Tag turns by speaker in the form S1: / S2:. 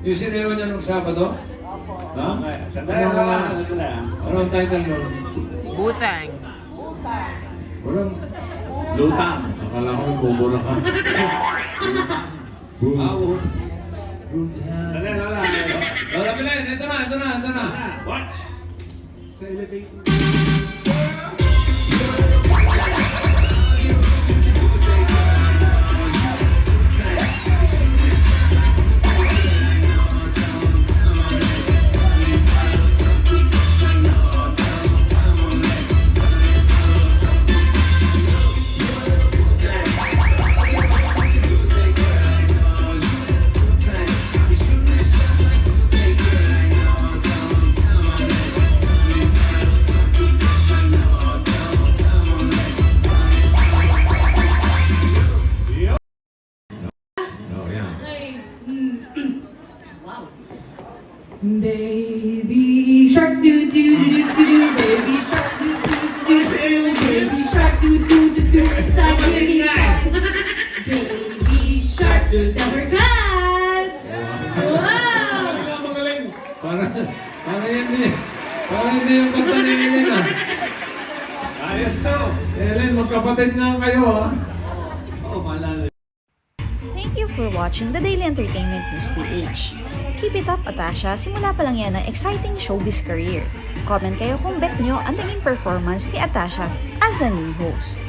S1: Yung sinero niya nung Sabado? Ha?
S2: Sandali
S1: Ano nga?
S2: sandali lang.
S1: Ano ang title nun?
S3: Butang.
S1: Walang...
S2: Lutang.
S1: Akala ko nagbubura ka.
S2: Out.
S1: Butan.
S2: Sandali lang lang.
S1: Lola Pilen, ito na, ito na, ito na.
S2: Watch.
S1: Sa elevator.
S4: Baby shark do do do do do do baby shark do do do do baby shark do do do do Tigeri baby shark never cats wow
S2: Magaling.
S1: Para, para hindi, para hindi yung kanta ni Ellen ah.
S2: Ayos to.
S1: Ellen, magkapatid nga kayo ah.
S2: Oh, malala.
S5: For watching the Daily Entertainment News PH. Keep it up, Atasha. Simula pa lang yan ang exciting showbiz career. Comment kayo kung bet nyo ang naging performance ni Atasha as a new host.